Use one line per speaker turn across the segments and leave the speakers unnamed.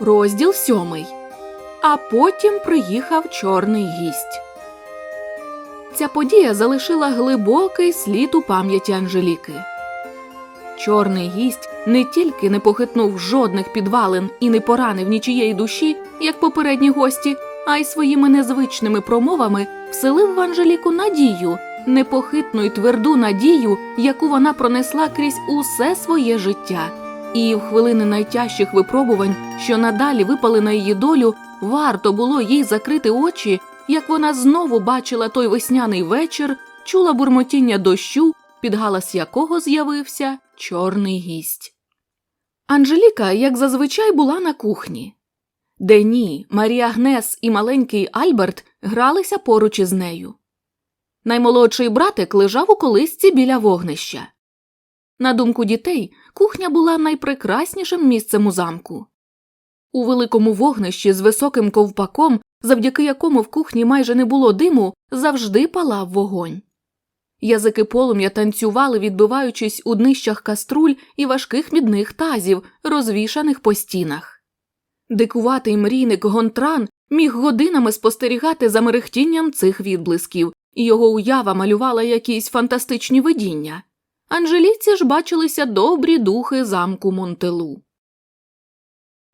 Розділ сьомий. А потім приїхав чорний гість. Ця подія залишила глибокий слід у пам'яті Анжеліки. Чорний гість не тільки не похитнув жодних підвалин і не поранив нічієї душі, як попередні гості, а й своїми незвичними промовами вселив в Анжеліку надію, непохитну й тверду надію, яку вона пронесла крізь усе своє життя. І в хвилини найтяжчих випробувань, що надалі випали на її долю, варто було їй закрити очі, як вона знову бачила той весняний вечір, чула бурмотіння дощу, під галас якого з'явився чорний гість. Анжеліка, як зазвичай, була на кухні. Дені, Марія Гнес і маленький Альберт гралися поруч із нею. Наймолодший братик лежав у колисці біля вогнища. На думку дітей, кухня була найпрекраснішим місцем у замку. У великому вогнищі з високим ковпаком, завдяки якому в кухні майже не було диму, завжди палав вогонь. Язики полум'я танцювали, відбиваючись у днищах каструль і важких мідних тазів, розвішаних по стінах. Дикуватий мрійник Гонтран міг годинами спостерігати за мерехтінням цих відблисків, і його уява малювала якісь фантастичні видіння. Анжеліці ж бачилися добрі духи замку Монтелу.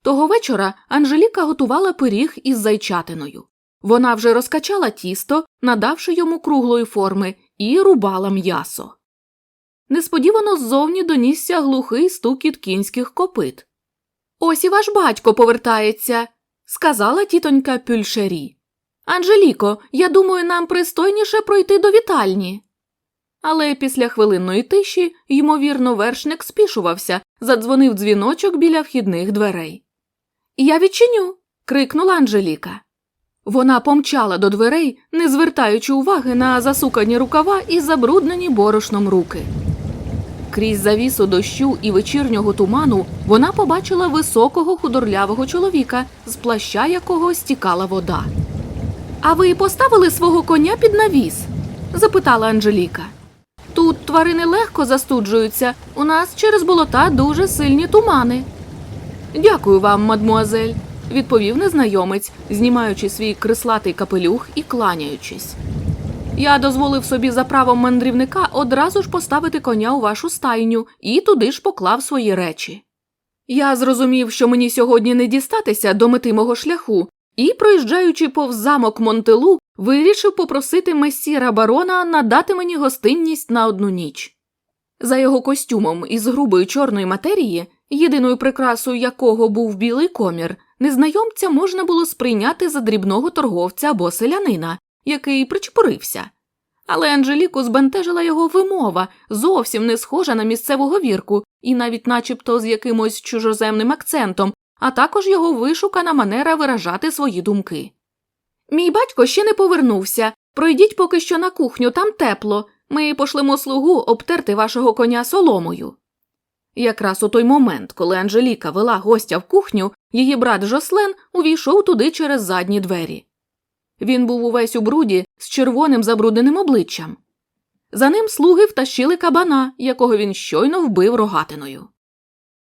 Того вечора Анжеліка готувала пиріг із зайчатиною. Вона вже розкачала тісто, надавши йому круглої форми, і рубала м'ясо. Несподівано ззовні донісся глухий стукіт кінських копит. Ось і ваш батько повертається, сказала тітонька Пюльшері. Анжеліко, я думаю, нам пристойніше пройти до вітальні. Але після хвилинної тиші, ймовірно, вершник спішувався, задзвонив дзвіночок біля вхідних дверей. Я відчиню. крикнула Анжеліка. Вона помчала до дверей, не звертаючи уваги на засукані рукава і забруднені борошном руки. Крізь завісу дощу і вечірнього туману вона побачила високого худорлявого чоловіка, з плаща якого стікала вода. А ви поставили свого коня під навіс? запитала Анжеліка. Тут тварини легко застуджуються, у нас через болота дуже сильні тумани. Дякую вам, мадмуазель, відповів незнайомець, знімаючи свій крислатий капелюх і кланяючись. Я дозволив собі за правом мандрівника одразу ж поставити коня у вашу стайню і туди ж поклав свої речі. Я зрозумів, що мені сьогодні не дістатися до мети мого шляху, і, проїжджаючи повз замок Монтелу, вирішив попросити месіра барона надати мені гостинність на одну ніч. За його костюмом із грубої чорної матерії, єдиною прикрасою якого був білий комір, незнайомця можна було сприйняти за дрібного торговця або селянина, який причепурився. Але Анжеліку збентежила його вимова, зовсім не схожа на місцеву говірку, і навіть начебто з якимось чужоземним акцентом, а також його вишукана манера виражати свої думки. Мій батько ще не повернувся. Пройдіть поки що на кухню, там тепло. Ми пошлемо слугу обтерти вашого коня соломою. Якраз у той момент, коли Анжеліка вела гостя в кухню, її брат Жослен увійшов туди через задні двері. Він був увесь у бруді з червоним забрудненим обличчям. За ним слуги втащили кабана, якого він щойно вбив рогатиною.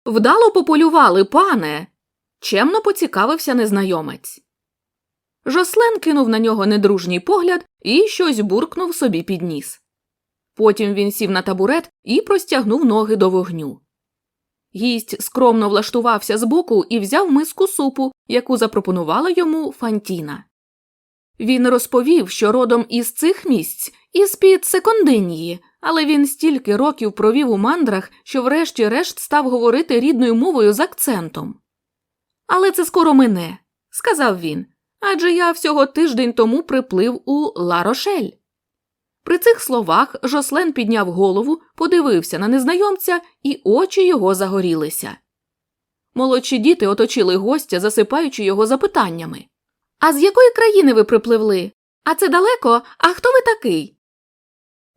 Вдало пополювали, пане. чемно поцікавився незнайомець. Жослен кинув на нього недружній погляд і щось буркнув собі під ніс. Потім він сів на табурет і простягнув ноги до вогню. Гість скромно влаштувався збоку і взяв миску супу, яку запропонувала йому Фантіна. Він розповів, що родом із цих місць, із під секондинії, але він стільки років провів у мандрах, що врешті-решт став говорити рідною мовою з акцентом. Але це скоро мине, сказав він, адже я всього тиждень тому приплив у Ла-Рошель. При цих словах Жослен підняв голову, подивився на незнайомця, і очі його загорілися. Молодші діти оточили гостя, засипаючи його запитаннями. А з якої країни ви припливли? А це далеко? А хто ви такий?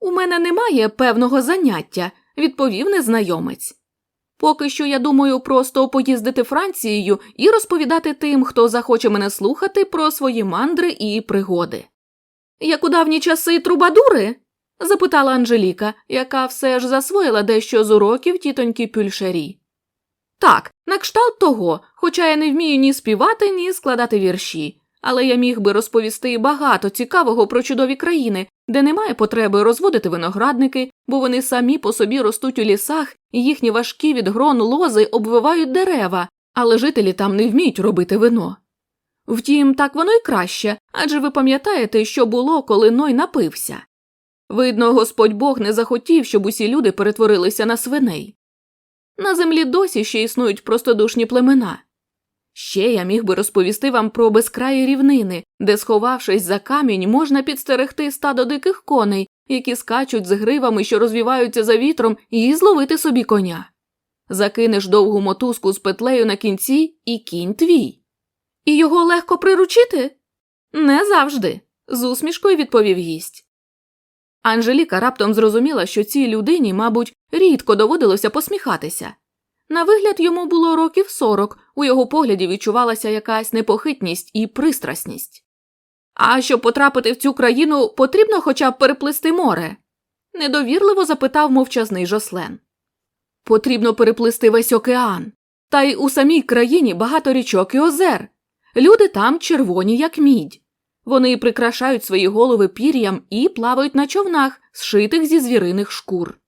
У мене немає певного заняття, відповів незнайомець. Поки що я думаю просто поїздити Францією і розповідати тим, хто захоче мене слухати про свої мандри і пригоди. Як у давні часи трубадури? запитала Анжеліка, яка все ж засвоїла дещо з уроків тітоньки Пюльшері. Так, на кшталт того, хоча я не вмію ні співати, ні складати вірші. Але я міг би розповісти багато цікавого про чудові країни, де немає потреби розводити виноградники, бо вони самі по собі ростуть у лісах, і їхні важкі від грон лози обвивають дерева, але жителі там не вміють робити вино. Втім, так воно й краще, адже ви пам'ятаєте, що було, коли Ной напився. Видно, Господь Бог не захотів, щоб усі люди перетворилися на свиней. На землі досі ще існують простодушні племена. Ще я міг би розповісти вам про безкраї рівнини, де, сховавшись за камінь, можна підстерегти стадо диких коней, які скачуть з гривами, що розвіваються за вітром, і зловити собі коня. Закинеш довгу мотузку з петлею на кінці, і кінь твій. І його легко приручити? Не завжди, з усмішкою відповів гість. Анжеліка раптом зрозуміла, що цій людині, мабуть, рідко доводилося посміхатися. На вигляд йому було років сорок, у його погляді відчувалася якась непохитність і пристрасність. А щоб потрапити в цю країну, потрібно хоча б переплисти море? недовірливо запитав мовчазний Жослен. Потрібно переплисти весь океан. Та й у самій країні багато річок і озер. Люди там червоні, як мідь. Вони прикрашають свої голови пір'ям і плавають на човнах, зшитих зі звіриних шкур.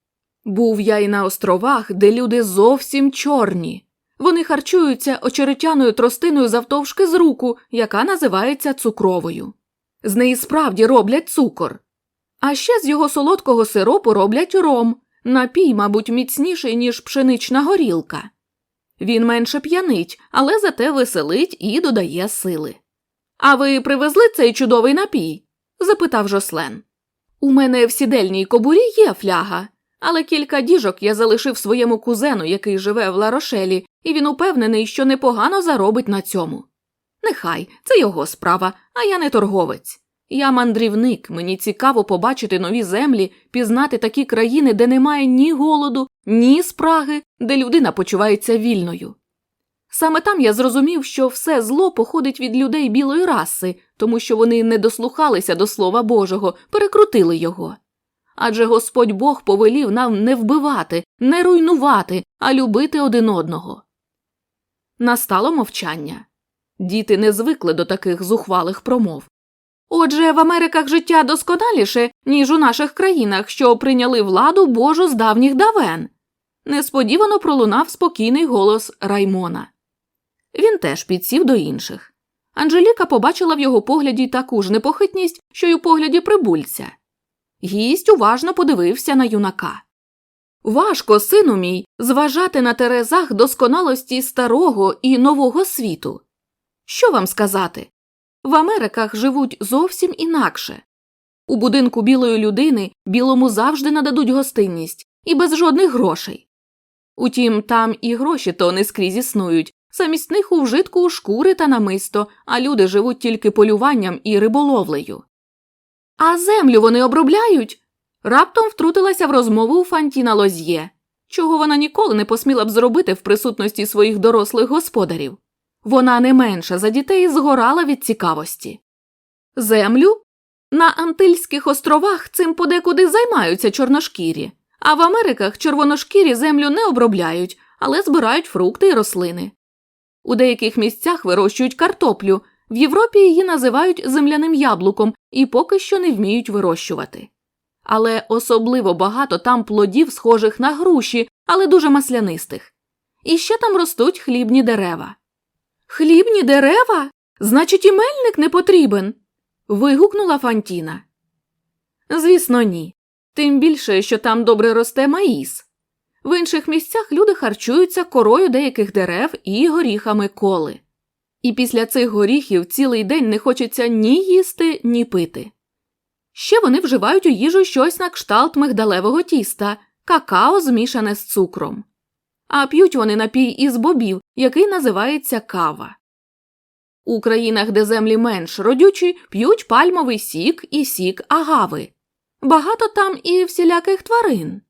Був я й на островах, де люди зовсім чорні. Вони харчуються очеретяною тростиною завтовшки з руку, яка називається цукровою. З неї справді роблять цукор. А ще з його солодкого сиропу роблять ром, напій, мабуть, міцніший, ніж пшенична горілка. Він менше п'янить, але зате веселить і додає сили. А ви привезли цей чудовий напій? запитав Жослен. У мене в сідельній кобурі є фляга, але кілька діжок я залишив своєму кузену, який живе в Ларошелі, і він упевнений, що непогано заробить на цьому. Нехай, це його справа, а я не торговець. Я мандрівник, мені цікаво побачити нові землі, пізнати такі країни, де немає ні голоду, ні спраги, де людина почувається вільною. Саме там я зрозумів, що все зло походить від людей білої раси, тому що вони не дослухалися до Слова Божого, перекрутили його. Адже Господь Бог повелів нам не вбивати, не руйнувати, а любити один одного. Настало мовчання. Діти не звикли до таких зухвалих промов. Отже, в Америках життя досконаліше, ніж у наших країнах, що прийняли владу Божу з давніх давен. Несподівано пролунав спокійний голос Раймона. Він теж підсів до інших. Анжеліка побачила в його погляді таку ж непохитність, що й у погляді прибульця. Гість уважно подивився на юнака. Важко, сину мій, зважати на терезах досконалості старого і нового світу. Що вам сказати? В Америках живуть зовсім інакше. У будинку білої людини білому завжди нададуть гостинність і без жодних грошей. Утім, там і гроші то не скрізь існують, замість них у вжитку шкури та намисто, а люди живуть тільки полюванням і риболовлею. А землю вони обробляють? Раптом втрутилася в розмову Фантіна Лозьє, чого вона ніколи не посміла б зробити в присутності своїх дорослих господарів. Вона не менша за дітей згорала від цікавості. Землю? На Антильських островах цим подекуди займаються чорношкірі, а в Америках червоношкірі землю не обробляють, але збирають фрукти і рослини. У деяких місцях вирощують картоплю, в Європі її називають земляним яблуком і поки що не вміють вирощувати. Але особливо багато там плодів, схожих на груші, але дуже маслянистих. І ще там ростуть хлібні дерева. Хлібні дерева? Значить, і мельник не потрібен. вигукнула Фантіна. Звісно, ні. Тим більше, що там добре росте маїс. В інших місцях люди харчуються корою деяких дерев і горіхами коли. І після цих горіхів цілий день не хочеться ні їсти, ні пити. Ще вони вживають у їжу щось на кшталт мигдалевого тіста, какао змішане з цукром. А п'ють вони напій із бобів, який називається кава. У країнах, де землі менш родючі, п'ють пальмовий сік і сік агави. Багато там і всіляких тварин.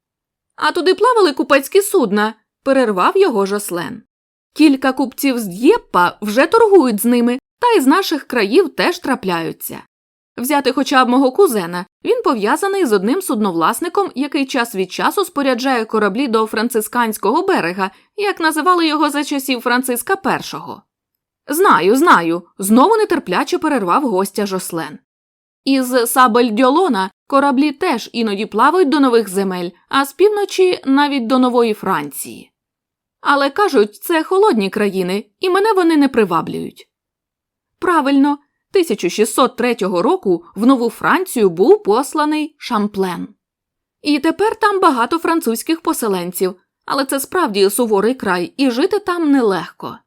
А туди плавали купецькі судна, перервав його Жослен. Кілька купців з Д'єппа вже торгують з ними, та й з наших країв теж трапляються. Взяти хоча б мого кузена. Він пов'язаний з одним судновласником, який час від часу споряджає кораблі до францисканського берега, як називали його за часів Франциска І. Знаю, знаю, знову нетерпляче перервав гостя Жослен. Із Сабель-Дьолона кораблі теж іноді плавають до нових земель, а з півночі навіть до нової Франції. Але кажуть, це холодні країни, і мене вони не приваблюють. Правильно, 1603 року в Нову Францію був посланий Шамплен. І тепер там багато французьких поселенців, але це справді суворий край, і жити там нелегко.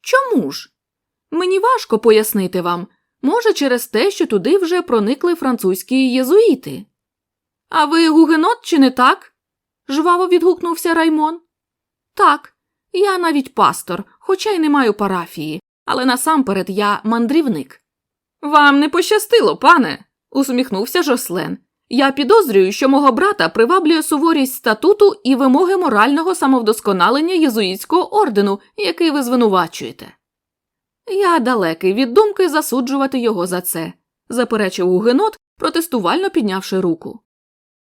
Чому ж? Мені важко пояснити вам, може, через те, що туди вже проникли французькі єзуїти. А ви гугенот чи не так? жваво відгукнувся Раймон. Так, я навіть пастор, хоча й не маю парафії, але насамперед я мандрівник. Вам не пощастило, пане, усміхнувся Жослен. Я підозрюю, що мого брата приваблює суворість статуту і вимоги морального самовдосконалення єзуїтського ордену, який ви звинувачуєте. Я далекий від думки засуджувати його за це, заперечив Гугенот, протестувально піднявши руку.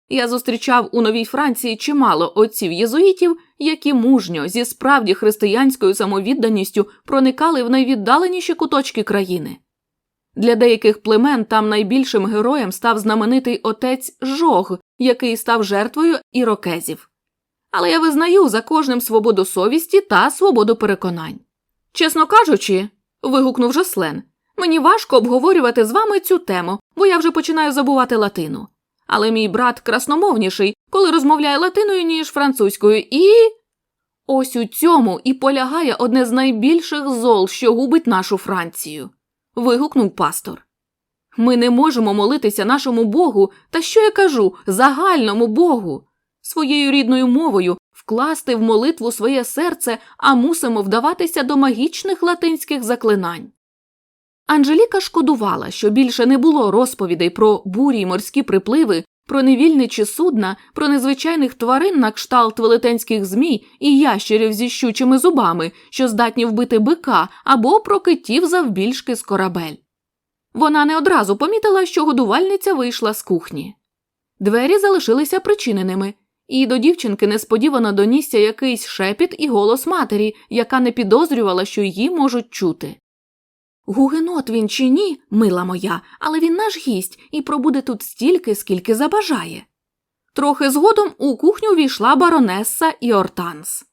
Я зустрічав у Новій Франції чимало отців єзуїтів, які мужньо зі справді християнською самовідданістю проникали в найвіддаленіші куточки країни. Для деяких племен там найбільшим героєм став знаменитий отець Жог, який став жертвою ірокезів. Але я визнаю за кожним свободу совісті та свободу переконань. Чесно кажучи, вигукнув Жослен, мені важко обговорювати з вами цю тему, бо я вже починаю забувати латину. Але мій брат красномовніший, коли розмовляє латиною, ніж французькою, і. Ось у цьому і полягає одне з найбільших зол, що губить нашу Францію. вигукнув пастор. Ми не можемо молитися нашому Богу, та що я кажу, загальному Богу, своєю рідною мовою вкласти в молитву своє серце, а мусимо вдаватися до магічних латинських заклинань. Анжеліка шкодувала, що більше не було розповідей про бурі й морські припливи, про невільничі судна, про незвичайних тварин на кшталт велетенських змій і ящерів зі щучими зубами, що здатні вбити бика, або про китів завбільшки з корабель. Вона не одразу помітила, що годувальниця вийшла з кухні. Двері залишилися причиненими, і до дівчинки несподівано донісся якийсь шепіт і голос матері, яка не підозрювала, що її можуть чути. Гугенот він чи ні, мила моя, але він наш гість і пробуде тут стільки, скільки забажає. Трохи згодом у кухню війшла баронеса і Ортанс.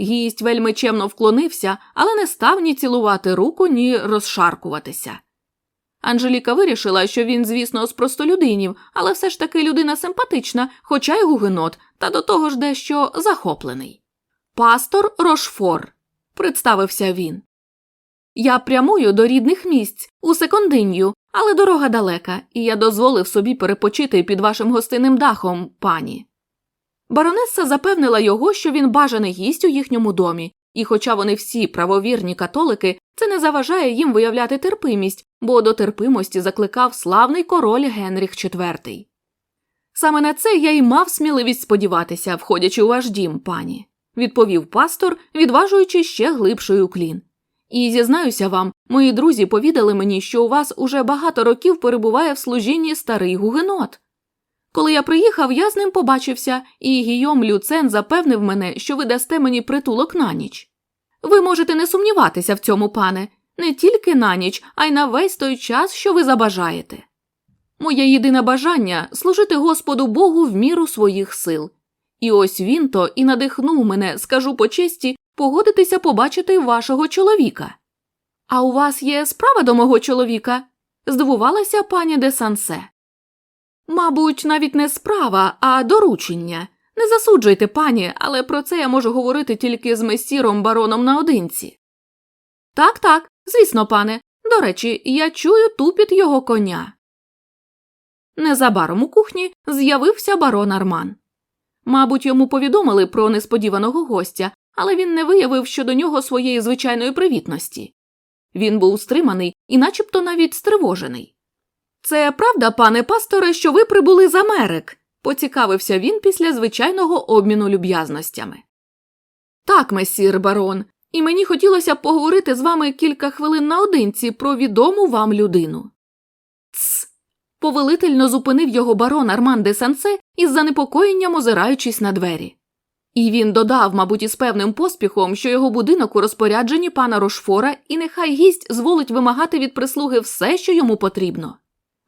Гість вельми чемно вклонився, але не став ні цілувати руку, ні розшаркуватися. Анжеліка вирішила, що він, звісно, з простолюдинів, але все ж таки людина симпатична, хоча й гугенот, та до того ж дещо захоплений. Пастор Рошфор, представився він. Я прямую до рідних місць у секондинью, але дорога далека, і я дозволив собі перепочити під вашим гостинним дахом, пані. Баронеса запевнила його, що він бажаний гість у їхньому домі, і, хоча вони всі правовірні католики, це не заважає їм виявляти терпимість, бо до терпимості закликав славний король Генріх IV. Саме на це я й мав сміливість сподіватися, входячи у ваш дім, пані, відповів пастор, відважуючи ще глибший уклін. І зізнаюся вам, мої друзі повідали мені, що у вас уже багато років перебуває в служінні старий гугенот. Коли я приїхав, я з ним побачився, і Гійом Люцен запевнив мене, що ви дасте мені притулок на ніч. Ви можете не сумніватися в цьому, пане, не тільки на ніч, а й на весь той час, що ви забажаєте. Моє єдине бажання служити Господу Богу в міру своїх сил. І ось він то і надихнув мене, скажу по честі, погодитися побачити вашого чоловіка. А у вас є справа до мого чоловіка? здивувалася пані де Сансе. Мабуть, навіть не справа, а доручення. Не засуджуйте, пані, але про це я можу говорити тільки з месіром бароном наодинці. Так, так, звісно, пане. До речі, я чую тупіт його коня. Незабаром у кухні з'явився барон Арман. Мабуть, йому повідомили про несподіваного гостя, але він не виявив щодо нього своєї звичайної привітності. Він був стриманий і начебто навіть стривожений. Це правда, пане пасторе, що ви прибули з Америк? поцікавився він після звичайного обміну люб'язностями. Так, месір барон, і мені хотілося поговорити з вами кілька хвилин наодинці про відому вам людину. Тс. Повелительно зупинив його барон Арман де Сансе із занепокоєнням озираючись на двері. І він додав, мабуть, із певним поспіхом, що його будинок у розпорядженні пана Рошфора, і нехай гість зволить вимагати від прислуги все, що йому потрібно.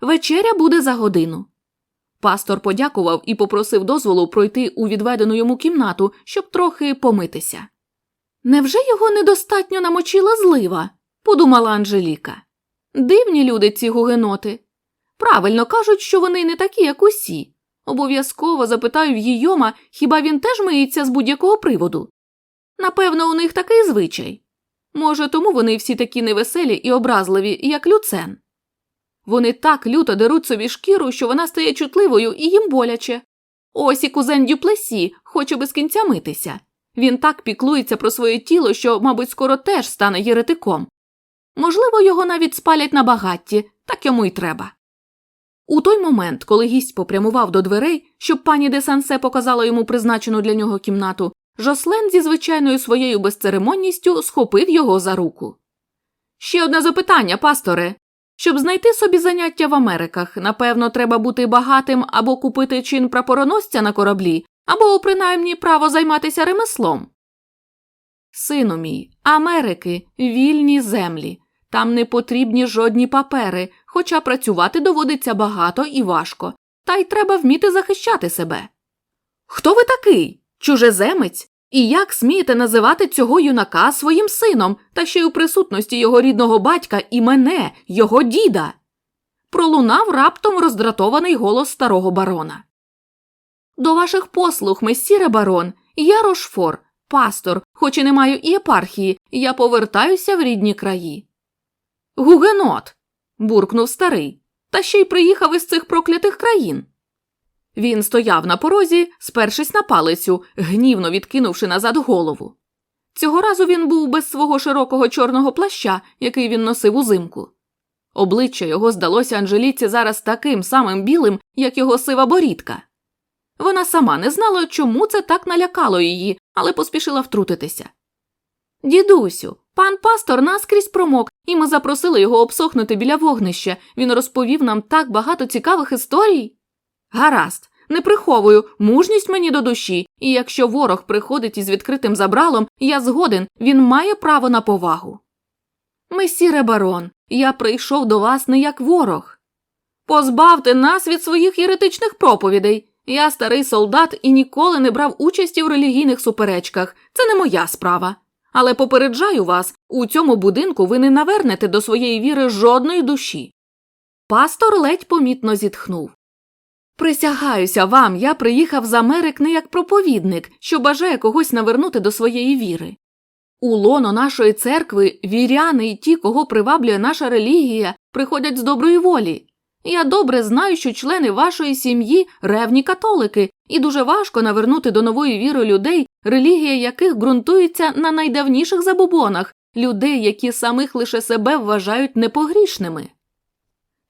Вечеря буде за годину. Пастор подякував і попросив дозволу пройти у відведену йому кімнату, щоб трохи помитися. Невже його недостатньо намочила злива? подумала Анжеліка. Дивні люди ці гугеноти. Правильно кажуть, що вони не такі, як усі. Обов'язково запитаю в Гійома, хіба він теж миється з будь-якого приводу. Напевно, у них такий звичай. Може, тому вони всі такі невеселі і образливі, як люцен. Вони так люто деруть собі шкіру, що вона стає чутливою і їм боляче. Ось і кузен Дюплесі хоче без кінця митися. Він так піклується про своє тіло, що, мабуть, скоро теж стане єретиком. Можливо, його навіть спалять на багатті, так йому й треба. У той момент, коли гість попрямував до дверей, щоб пані де Сансе показала йому призначену для нього кімнату, Жослен зі звичайною своєю безцеремонністю схопив його за руку. Ще одне запитання, пасторе. Щоб знайти собі заняття в Америках, напевно, треба бути багатим або купити чин прапороносця на кораблі, або принаймні право займатися ремеслом. Сину мій, Америки вільні землі. Там не потрібні жодні папери, хоча працювати доводиться багато і важко, та й треба вміти захищати себе. Хто ви такий? Чужеземець? І як смієте називати цього юнака своїм сином, та ще й у присутності його рідного батька і мене, його діда? Пролунав раптом роздратований голос старого барона. До ваших послуг, месіре барон, я Рошфор, пастор, хоч і не маю і єпархії, я повертаюся в рідні краї. Гугенот. буркнув старий, та ще й приїхав із цих проклятих країн. Він стояв на порозі, спершись на палицю, гнівно відкинувши назад голову. Цього разу він був без свого широкого чорного плаща, який він носив узимку. Обличчя його здалося Анжеліці зараз таким самим білим, як його сива борідка. Вона сама не знала, чому це так налякало її, але поспішила втрутитися. Дідусю, пан пастор наскрізь промок, і ми запросили його обсохнути біля вогнища. Він розповів нам так багато цікавих історій. Гаразд, не приховую, мужність мені до душі, і якщо ворог приходить із відкритим забралом, я згоден, він має право на повагу. Месіре барон, я прийшов до вас не як ворог. Позбавте нас від своїх єретичних проповідей. Я старий солдат і ніколи не брав участі в релігійних суперечках. Це не моя справа. Але попереджаю вас, у цьому будинку ви не навернете до своєї віри жодної душі. Пастор ледь помітно зітхнув. Присягаюся вам, я приїхав з Америк не як проповідник, що бажає когось навернути до своєї віри. У лоно нашої церкви віряни і ті, кого приваблює наша релігія, приходять з доброї волі. Я добре знаю, що члени вашої сім'ї ревні католики, і дуже важко навернути до нової віри людей, релігія яких ґрунтується на найдавніших забобонах, людей, які самих лише себе вважають непогрішними.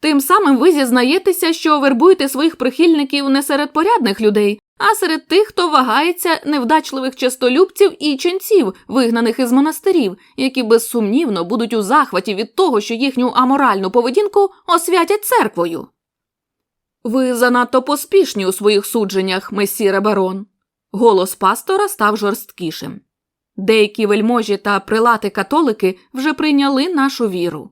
Тим самим ви зізнаєтеся, що вербуєте своїх прихильників не серед порядних людей, а серед тих, хто вагається невдачливих честолюбців і ченців, вигнаних із монастирів, які безсумнівно будуть у захваті від того, що їхню аморальну поведінку освятять церквою. Ви занадто поспішні у своїх судженнях, месіре барон. Голос пастора став жорсткішим. Деякі вельможі та прилати католики вже прийняли нашу віру.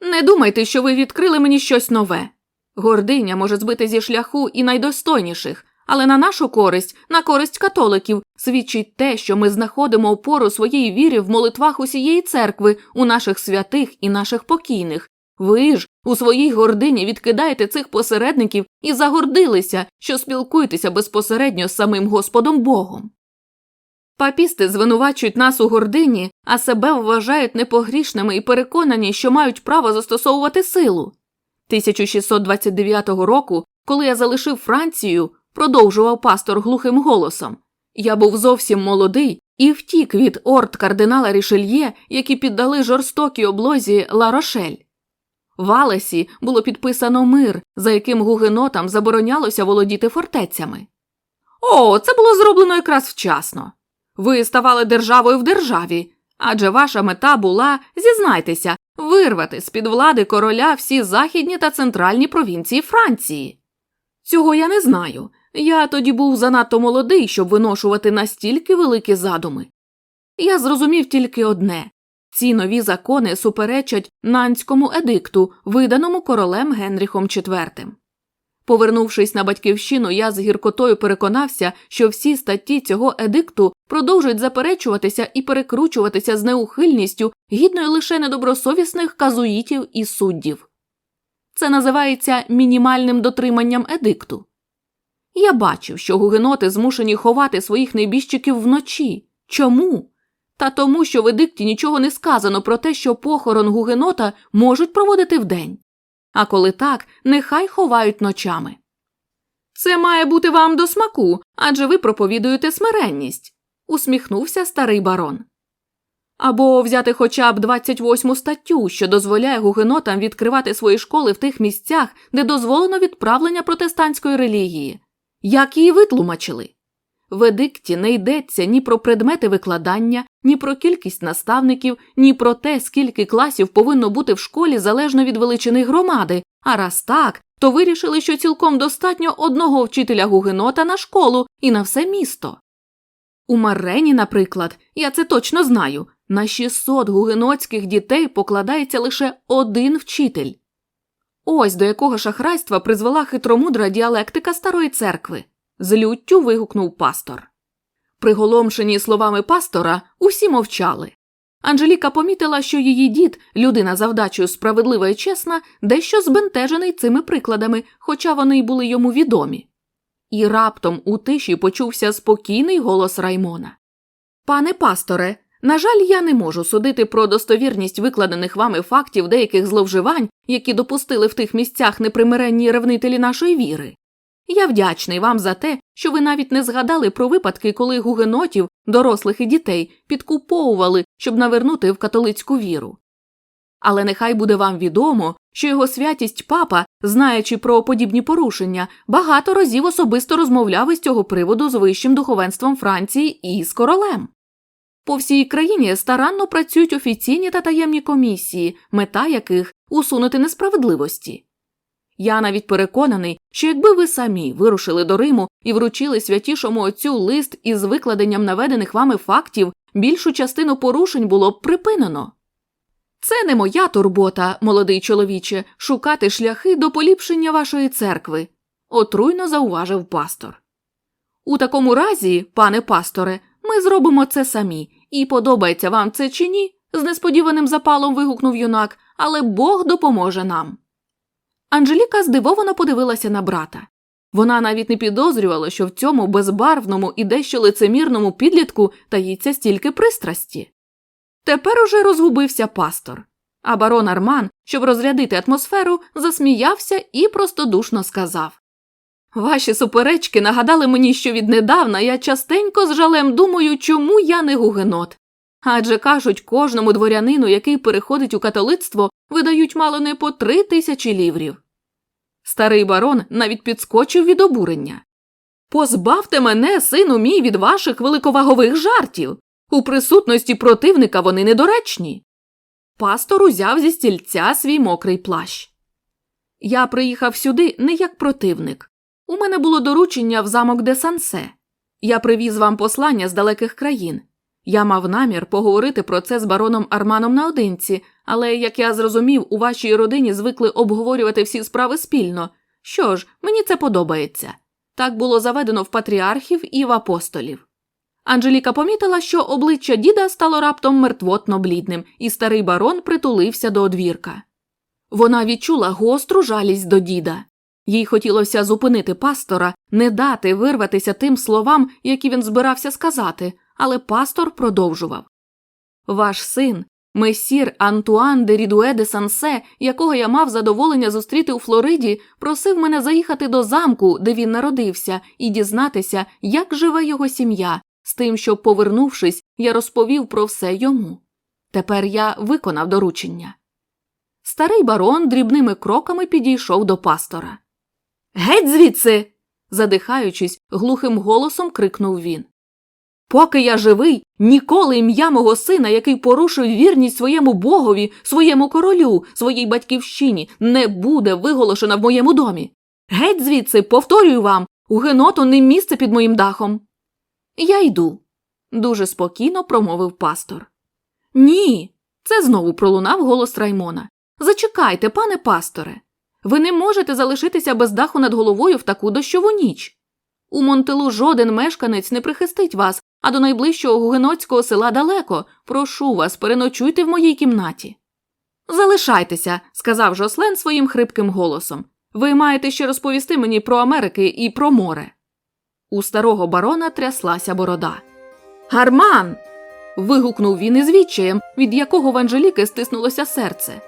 Не думайте, що ви відкрили мені щось нове. Гординя може збити зі шляху і найдостойніших, але на нашу користь, на користь католиків, свідчить те, що ми знаходимо опору своєї віри в молитвах усієї церкви, у наших святих і наших покійних. Ви ж у своїй гордині відкидаєте цих посередників і загордилися, що спілкуєтеся безпосередньо з самим Господом Богом. Папісти звинувачують нас у гордині, а себе вважають непогрішними і переконані, що мають право застосовувати силу. 1629 року, коли я залишив Францію, продовжував пастор глухим голосом, я був зовсім молодий і втік від орд кардинала Рішельє, які піддали жорстокій облозі Ла Рошель. В Алесі було підписано мир, за яким гугенотам заборонялося володіти фортецями. О, це було зроблено якраз вчасно. Ви ставали державою в державі, Адже ваша мета була, зізнайтеся, вирвати з під влади короля всі західні та центральні провінції Франції. Цього я не знаю. Я тоді був занадто молодий, щоб виношувати настільки великі задуми. Я зрозумів тільки одне ці нові закони суперечать нанському едикту, виданому королем Генріхом IV. Повернувшись на батьківщину, я з гіркотою переконався, що всі статті цього едикту продовжують заперечуватися і перекручуватися з неухильністю, гідною лише недобросовісних казуїтів і суддів. Це називається мінімальним дотриманням едикту. Я бачив, що гугеноти змушені ховати своїх небіжчиків вночі. Чому? Та тому, що в едикті нічого не сказано про те, що похорон гугенота можуть проводити вдень. А коли так, нехай ховають ночами. Це має бути вам до смаку, адже ви проповідуєте смиренність, усміхнувся старий барон. Або взяти хоча б 28 статтю, що дозволяє гугенотам відкривати свої школи в тих місцях, де дозволено відправлення протестантської релігії. Як її витлумачили? В едикті не йдеться ні про предмети викладання, ні про кількість наставників, ні про те, скільки класів повинно бути в школі залежно від величини громади, а раз так, то вирішили, що цілком достатньо одного вчителя гугенота на школу і на все місто. У Маррені, наприклад, я це точно знаю, на 600 гугенотських дітей покладається лише один вчитель. Ось до якого шахрайства призвела хитромудра діалектика старої церкви. З люттю вигукнув пастор. Приголомшені словами пастора, усі мовчали. Анжеліка помітила, що її дід, людина за вдачею справедлива і чесна, дещо збентежений цими прикладами, хоча вони й були йому відомі. І раптом у тиші почувся спокійний голос Раймона. Пане пасторе, на жаль, я не можу судити про достовірність викладених вами фактів деяких зловживань, які допустили в тих місцях непримиренні ревнителі нашої віри. Я вдячний вам за те, що ви навіть не згадали про випадки, коли гугенотів, дорослих і дітей, підкуповували, щоб навернути в католицьку віру. Але нехай буде вам відомо, що його святість папа, знаючи про подібні порушення, багато разів особисто розмовляв із цього приводу з вищим духовенством Франції і з королем. По всій країні старанно працюють офіційні та таємні комісії, мета яких усунути несправедливості. Я навіть переконаний, що якби ви самі вирушили до Риму і вручили святішому отцю лист із викладенням наведених вами фактів, більшу частину порушень було б припинено. Це не моя турбота, молодий чоловіче, шукати шляхи до поліпшення вашої церкви, отруйно зауважив пастор. У такому разі, пане пасторе, ми зробимо це самі, і подобається вам це чи ні? з несподіваним запалом вигукнув юнак, але Бог допоможе нам. Анжеліка здивовано подивилася на брата. Вона навіть не підозрювала, що в цьому безбарвному і дещо лицемірному підлітку таїться стільки пристрасті. Тепер уже розгубився пастор, а барон Арман, щоб розрядити атмосферу, засміявся і простодушно сказав Ваші суперечки нагадали мені, що віднедавна я частенько з жалем думаю, чому я не гугенот. Адже кажуть, кожному дворянину, який переходить у католицтво, видають мало не по три тисячі ліврів. Старий барон навіть підскочив від обурення. Позбавте мене, сину мій, від ваших великовагових жартів. У присутності противника вони недоречні. Пастор узяв зі стільця свій мокрий плащ. Я приїхав сюди не як противник. У мене було доручення в замок де Сансе. Я привіз вам послання з далеких країн. Я мав намір поговорити про це з бароном Арманом наодинці, але, як я зрозумів, у вашій родині звикли обговорювати всі справи спільно. Що ж, мені це подобається. Так було заведено в патріархів і в апостолів. Анжеліка помітила, що обличчя діда стало раптом мертвотно блідним, і старий барон притулився до одвірка. Вона відчула гостру жалість до діда. Їй хотілося зупинити пастора, не дати вирватися тим словам, які він збирався сказати, але пастор продовжував Ваш син, месір Антуан де Рідуе де Сансе, якого я мав задоволення зустріти у Флориді, просив мене заїхати до замку, де він народився, і дізнатися, як живе його сім'я, з тим, щоб, повернувшись, я розповів про все йому. Тепер я виконав доручення. Старий барон дрібними кроками підійшов до пастора. Геть звідси. задихаючись, глухим голосом крикнув він. Поки я живий, ніколи ім'я мого сина, який порушив вірність своєму богові, своєму королю, своїй батьківщині, не буде виголошено в моєму домі. Геть звідси, повторюю вам, у геноту не місце під моїм дахом. Я йду, дуже спокійно промовив пастор. Ні. Це знову пролунав голос Раймона. Зачекайте, пане пасторе. Ви не можете залишитися без даху над головою в таку дощову ніч. У Монтелу жоден мешканець не прихистить вас, а до найближчого гугенотського села далеко. Прошу вас, переночуйте в моїй кімнаті. Залишайтеся, сказав Жослен своїм хрипким голосом. Ви маєте ще розповісти мені про Америки і про море. У старого барона тряслася борода. Гарман. вигукнув він із відчаєм, від якого в Анжеліки стиснулося серце.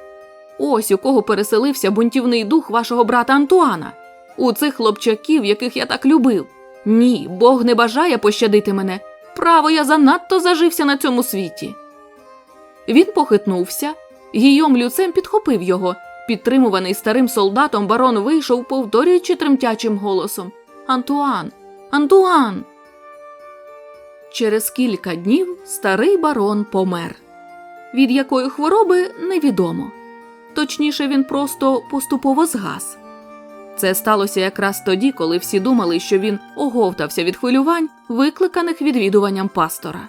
Ось у кого переселився бунтівний дух вашого брата Антуана, у цих хлопчаків, яких я так любив. Ні, Бог не бажає пощадити мене. Право, я занадто зажився на цьому світі. Він похитнувся, Гійом люцем підхопив його. Підтримуваний старим солдатом, барон вийшов, повторюючи тремтячим голосом Антуан, Антуан. Через кілька днів старий барон помер. Від якої хвороби невідомо. Точніше, він просто поступово згас. Це сталося якраз тоді, коли всі думали, що він оговтався від хвилювань, викликаних відвідуванням пастора.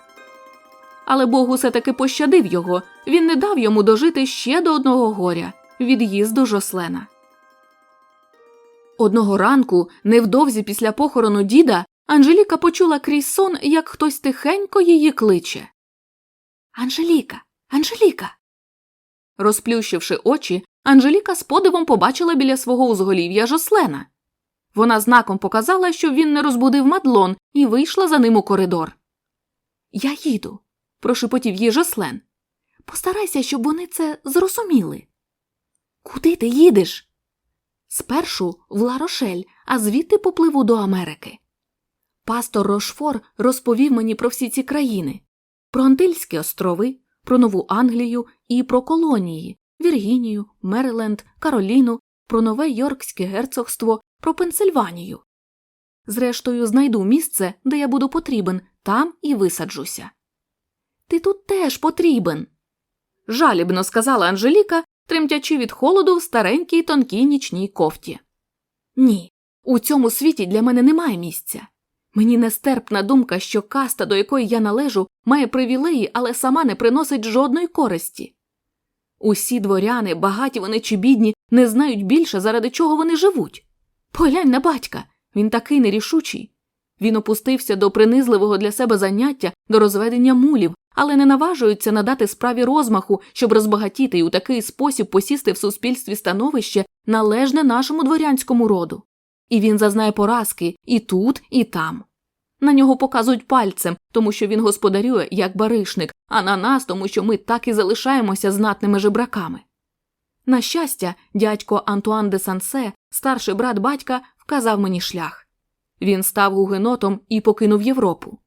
Але Бог усе таки пощадив його, він не дав йому дожити ще до одного горя від'їзду Жослена. Одного ранку, невдовзі після похорону діда, Анжеліка почула крізь сон, як хтось тихенько її кличе. Анжеліка, Анжеліка. Розплющивши очі, Анжеліка з подивом побачила біля свого узголів'я Жослена. Вона знаком показала, щоб він не розбудив мадлон, і вийшла за ним у коридор. Я їду, прошепотів їй Жослен. Постарайся, щоб вони це зрозуміли. Куди ти їдеш? Спершу в Ларошель, а звідти попливу до Америки. Пастор Рошфор розповів мені про всі ці країни про Антильські острови, про Нову Англію і про колонії Віргінію, Мериленд, Кароліну, про Нове Йоркське герцогство, про Пенсильванію. Зрештою, знайду місце, де я буду потрібен, там і висаджуся. Ти тут теж потрібен. жалібно сказала Анжеліка, тремтячи від холоду в старенькій тонкій нічній кофті. Ні, у цьому світі для мене немає місця. Мені нестерпна думка, що каста, до якої я належу, має привілеї, але сама не приносить жодної користі. Усі дворяни, багаті вони чи бідні, не знають більше, заради чого вони живуть. Поглянь на батька, він такий нерішучий. Він опустився до принизливого для себе заняття, до розведення мулів, але не наважується надати справі розмаху, щоб розбагатіти і у такий спосіб посісти в суспільстві становище, належне нашому дворянському роду. І він зазнає поразки і тут, і там. На нього показують пальцем, тому що він господарює як баришник, а на нас, тому що ми так і залишаємося знатними жебраками. На щастя, дядько Антуан де Сансе, старший брат батька, вказав мені шлях. Він став гугенотом і покинув Європу.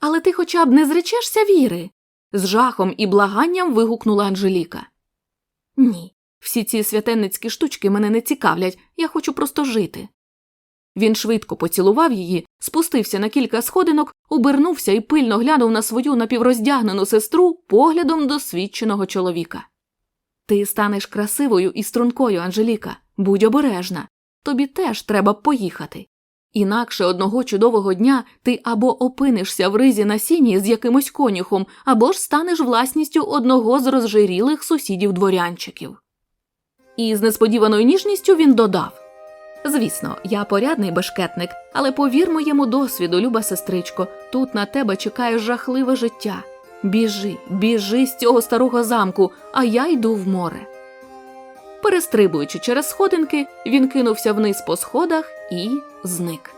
Але ти хоча б не зречешся віри. з жахом і благанням вигукнула Анжеліка. Ні, всі ці святенницькі штучки мене не цікавлять, я хочу просто жити. Він швидко поцілував її, спустився на кілька сходинок, обернувся і пильно глянув на свою напівроздягнену сестру поглядом досвідченого чоловіка. Ти станеш красивою і стрункою, Анжеліка, будь обережна. Тобі теж треба поїхати. Інакше одного чудового дня ти або опинишся в ризі на сіні з якимось конюхом, або ж станеш власністю одного з розжирілих сусідів дворянчиків. І з несподіваною ніжністю він додав Звісно, я порядний бешкетник, але повір моєму досвіду, люба сестричко, тут на тебе чекає жахливе життя. Біжи, біжи з цього старого замку, а я йду в море. Перестрибуючи через сходинки, він кинувся вниз по сходах і зник.